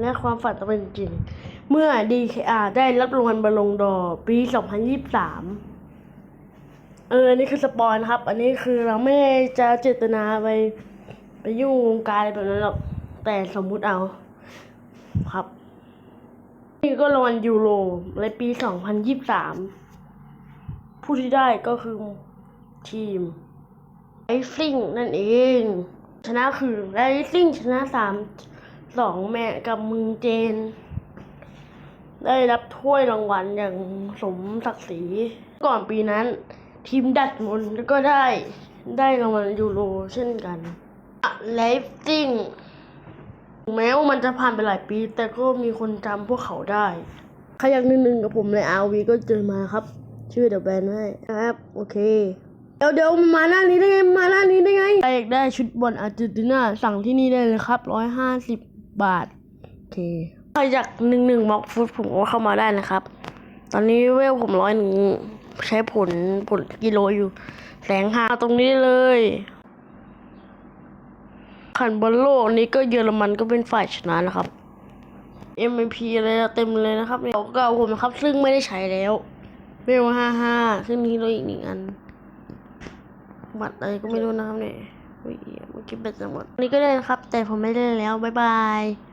และความฝันจะเป็นจริง เมื่อ DKR ได้รับรางวัลบอลลงดอร์ปี 2023 เออนี่คือสปอยนะครับ อันนี้คือเราไม่ได้จะเจตนาไป ไปยุ่งวงการอะไรแบบนั้นหรอก แต่สมมุติเอา ครับ นี่ก็รางวัลยูโรในปี 2023 ผู้ที่ได้ก็คือทีมไอซิ่งนั่นเอง ชนะคือไอซิ่งชนะสาม สองแม่กับมึงเจน ได้รับถ้วยรางวัลอย่างสมศักดิ์ศรี ก่อนปีนั้น ทีมดัตมอนก็ได้ได้รางวัลยูโรเช่นกันไลฟ์ซิ่งแม้ว่ามันจะผ่านไปหลายปี แต่ก็มีคนจำพวกเขาได้ใครอยากหนึ่งๆกับผมในอาวีก็เจอมาครับ ชื่อเดอะแบนไว้นะครับ โอเค เดี๋ยวเดี๋ยวมาหน้านี้ได้ไง มาหน้านี้ได้ไงใครอยากได้ชุดบอลอาร์เจนตินาสั่งที่นี่ได้เลยครับร้อยห้าสิบ บาทโอเคใครอยากหนึ่งหนึ่งม็อกฟุตผมก็เข้ามาได้นะครับ ตอนนี้เวลผมร้อยหนึ่งใช้ผลผลกิโลอยู่ แสงหาตรงนี้เลยขันบอลโลกนี้ก็เยอรมันก็เป็นฝ่ายชนะนะครับ MVP อะไรเต็มเลยนะครับเนี่ยเก่าผมนะครับ ซึ่งไม่ได้ใช้แล้วเวลห้าห้าซึ่งมีเลอีกหนึ่งอัน บัตรอะไรก็ไม่รู้นะครับเนี่ย เมื่อกี้แบตจะหมดนี้ก็ได้นะครับ แต่ผมไม่ได้แล้ว บ๊ายบาย